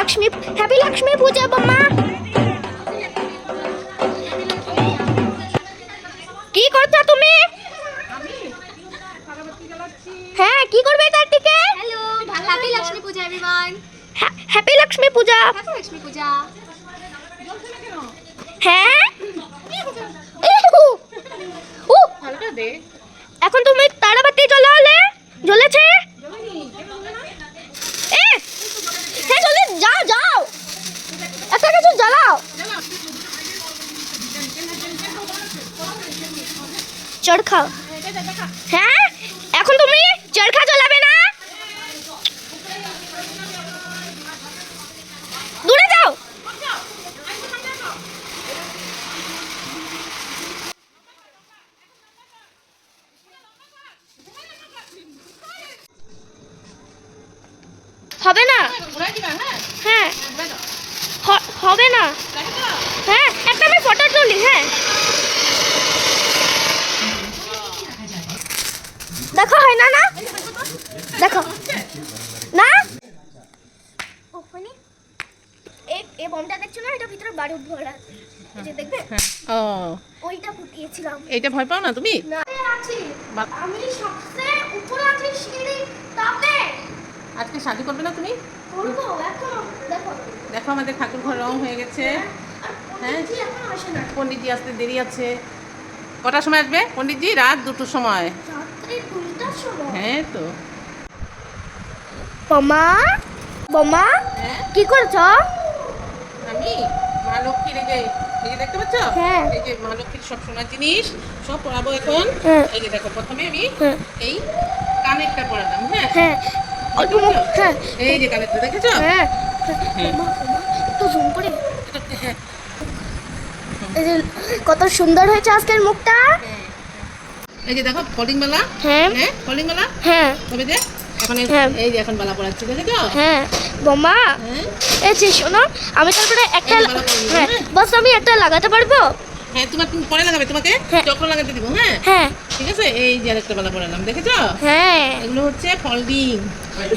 Lakshmi happy Lakshmi Puja বাম্মা কি করছ তুমি? হ্যাঁ কি করবে কার্তিকে hello happy Lakshmi Puja everyone happy Lakshmi Puja. Happy Lakshmi Puja. হ্যাঁ! এখন তুমি তারাবাতি জ্বলালে জ্বলেছে এ হ্যাঁ জলদি যাও যাও একটা কিছু জ্বালাও চরখা হ্যাঁ? এখন তুমি চরখা জ্বলাবে না? দূরে হবে না? হ্যাঁ। হবে না। হ্যাঁ একটা আমি ফটো তুলি হ্যাঁ। দেখো হয় না না? দেখো। না? ওখানে? এই এই বমটা দেখছ না? এটা ভিতরে বারুদ ভরা যে দেখবে? ও। ওইটা ফুটিয়েছিলাম। এইটা ভয় পাও না তুমি? না। আছি। আমি সবচেয়ে উপরে আছি সিঁড়ি তাতে। আজকে শাদি করবে না তুমি? করব এখন। দেখো। দেখো আমাদের ঠাকুর ঘর রং হয়ে গেছে। হ্যাঁ। পণ্ডিতজি পণ্ডিতজি আসতে দেরি আছে। কটার সময় আসবে? পণ্ডিতজি রাত দুটোর সময়। হ্যাঁ তো। বোমা বোমা হ্যাঁ? কি করছ? আমি মা লক্ষ্মীর এই এই যে দেখতে পাচ্ছ? হ্যাঁ। এই যে মা লক্ষ্মীর সব সোনার জিনিস সব পরাবো এখন। হ্যাঁ। এই যে দেখো প্রথমে আমি এই কানেরটা পরালাম হ্যাঁ? হ্যাঁ। অল্প হ্যাঁ। এই যে কানেরটা দেখেছ? হ্যাঁ। একটু জুম করে। হ্যাঁ। এই যে কত সুন্দর হয়েছে আজকের মুখটা। এই যে দেখো কলিং মালা হ্যাঁ। হ্যাঁ কলিং মালা হ্যাঁ। তবে যে এখন এই- হ্যাঁ। এই যে এখন বালা পড়াচ্ছি দেখেছ? হ্যাঁ। বোমা হ্যাঁ। এই যে শোনো আমি তারপরে একটা হ্যাঁ হ্যাঁ। বাস আমি একটা লাগাতে পারব? হ্যাঁ তোমার তুমি পরে লাগাবে তোমাকে হ্যাঁ। চক্র লাগাতে দিব হ্যাঁ? হ্যাঁ। ঠিক আছে? এই যে আরেকটা বালা পড়ালাম দেখেছ? হ্যাঁ। এগুলো হচ্ছে ফলডিং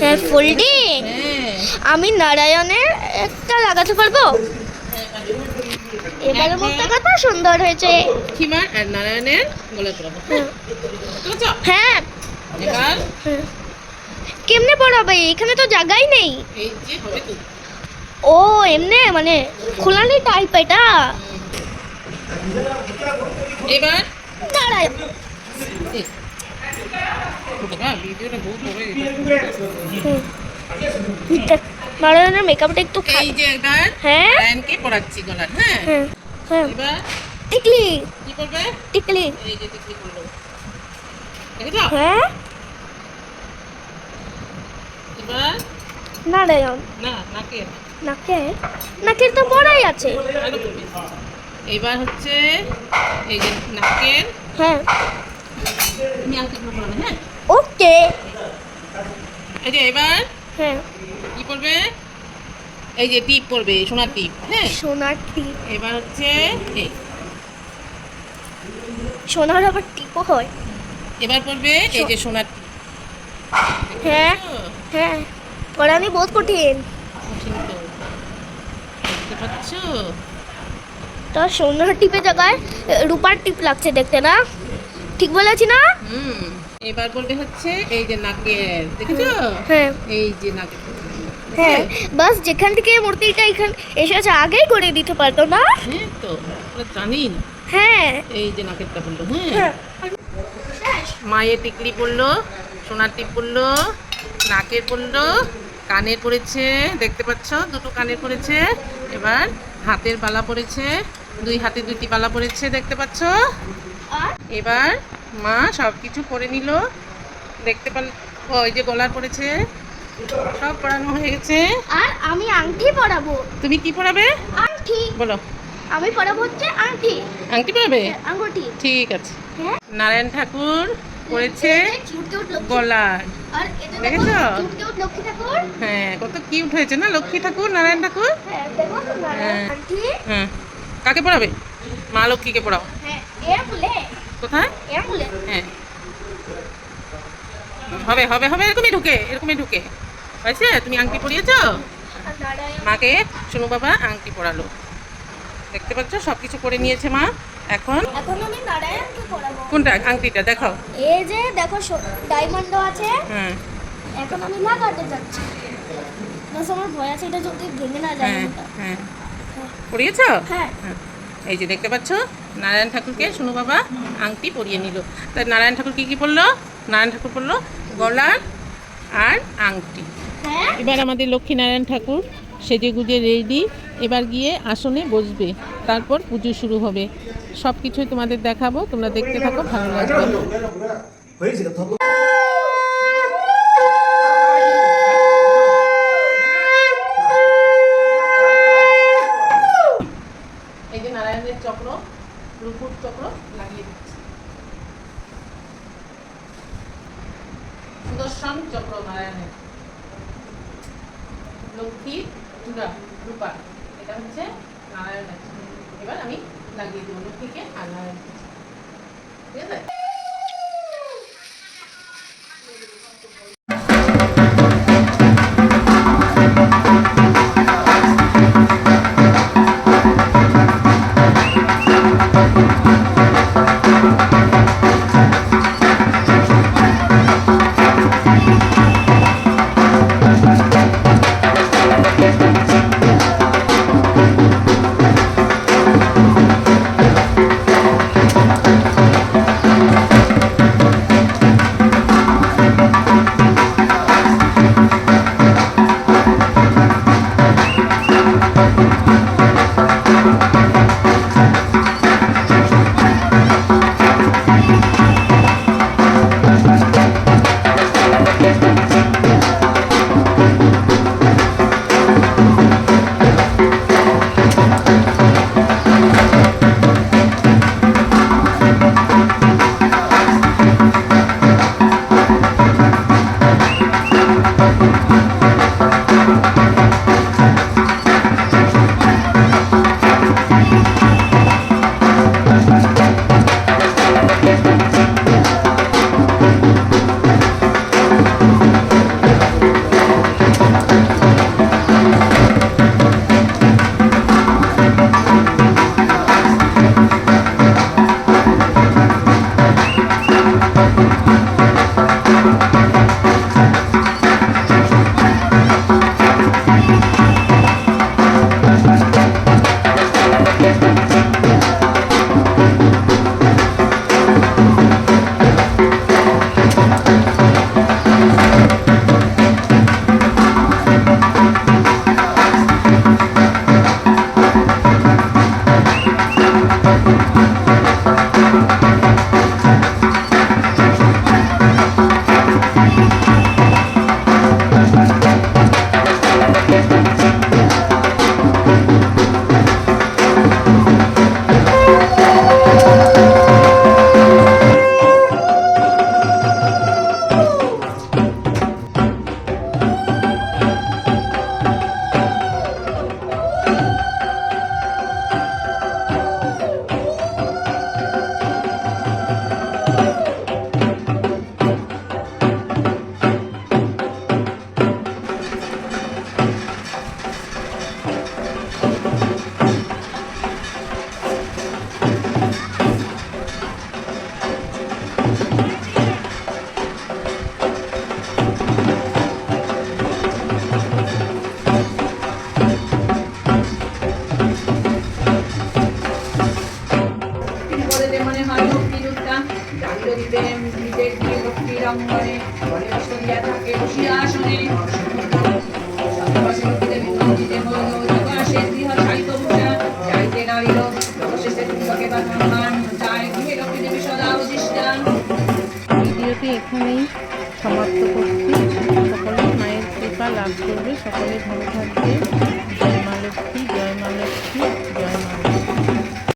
হ্যাঁ ফোল্ডিং হ্যাঁ। আমি নারায়ণের একটা লাগাতে পারব? এবারে মুখটা কত সুন্দর হয়েছে। লক্ষ্মীমার আর নারায়ণের গলায় পড়াবো হ্যাঁ হ্যাঁ। এবার? হ্যাঁ। কেমনে পড়াবে এখানে তো জায়গাই নেই। এই যে হবে তো ও এমনে মানে খোলানি টাইপ এটা। এবার? দাঁড়ায়। ভিডিওটা বহুত বড় মেকআপটা একটু এই যে হ্যাঁ? পড়াচ্ছি গলার হ্যাঁ? হ্যাঁ হ্যাঁ। এবার টিকলি। কি করবে? টিকলি। এই যে টিকলি করল। দেখেছ? হ্যাঁ? এবার নারায়ণ। না নাকের। নাকের? নাকের তো বড়াই আছে। এবার হচ্ছে এই যে নাকের। হ্যাঁ। তুমি পরাবে হ্যাঁ? ওকে। এই যে এবার হ্যাঁ। কি করবে এই যে টিপ পড়বে সোনার টিপ হ্যাঁ? সোনার টিপ। এবার হচ্ছে এই সোনার আবার টিপও হয়। এবার পড়বে এই যে সোনার টিপ। হ্যাঁ হ্যাঁ। পড়ানি বহুত কঠিন কঠিন তো। দেখতে পাচ্ছ? তো সোনার টিপের জায়গায় রূপার টিপ লাগছে দেখতে না? ঠিক বলেছি না? হুম। এবার বলবে হচ্ছে এই যে নাকের দেখেছ? হ্যাঁ। এই যে নাকের। হ্যাঁ বাস যেখান থেকে মূর্তিটা এখান এসেছে আগেই করে দিতে পারতো না? হ্যাঁ তো আমরা জানি না। হ্যাঁ। এই যে নাকেরটা বলল হ্যাঁ। মায়ের টিকলি পড়ল সোনার টিপ পড়ল নাকের পড়ল কানের পড়েছে দেখতে পাচ্ছ? দুটো কানের পড়েছে এবার হাতের বালা পড়েছে দুই হাতে দুটি বালা পড়েছে দেখতে পাচ্ছ? এবার মা সব কিছু পরে নিল দেখতে পাল ওই যে গলার পড়েছে সব পড়ানো হয়ে গেছে। আর আমি আংটি পরাবো তুমি কি পড়াবে? আংটি। বলো। আমি পরাবো হচ্ছে আংটি। আংটি পড়াবে? আঙ্গুটি ঠিক আছে। হ্যাঁ। নারায়ণ ঠাকুর পড়েছে দেখো দেখেছ? হ্যাঁ কত কিউট হয়েছে না? লক্ষ্মী ঠাকুর নারায়ণ ঠাকুর? হ্যাঁ হ্যাঁ। হ্যাঁ। কাকে পড়াবে? মা লক্ষ্মীকে পড়াও। হ্যাঁ কোথায়? হ্যাঁ। হবে হবে হবে এরকমই ঢুকে এরকমই ঢুকে। আছে তুমি আংটি পরিয়েছো? মাকে? সোনু বাবা আংটি পরালো। দেখতে পাচ্ছ? সব কিছু করে নিয়েছে মা। এখন? এখন আমি নারায়ণকে পড়াবো কোনটা? আংটিটা দেখো এই যে দেখো ডায়মন্ড আছে। হ্যাঁ। এখন আমি লাগাতে যাচ্ছি। না আমার ভয় আছে এটা যদি ভেঙে না যায় হ্যাঁ ওটা। হ্যাঁ। পরিয়েছো? হ্যাঁ। হ্যাঁ। এই যে দেখতে পাচ্ছ? নারায়ণ ঠাকুরকে সোনু বাবা আংটি পরিয়ে নিল। তাই নারায়ণ ঠাকুর কি কি পরলো? নারায়ণ ঠাকুর পরলো গলার আর আংটি। হ্যাঁ এবার আমাদের লক্ষ্মীনারায়ণ ঠাকুর সেজে গুজে রেডি। এবার গিয়ে আসনে বসবে। তারপর পুজো শুরু হবে। সব কিছুই তোমাদের দেখাবো। তোমরা দেখতে থাকো ভালো লাগবে হয়েছে ধপ এই যে নারায়ণের চক্র রূপুর চক্র লাগিয়ে দিচ্ছে সুদর্শন চক্র নারায়ণের চূড়া রূপা। এটা হচ্ছে নারায়ণের এবার আমি লাগিয়ে দেবো লক্ষ্মীকে আর নারায়ণ ঠিক আছে? বলে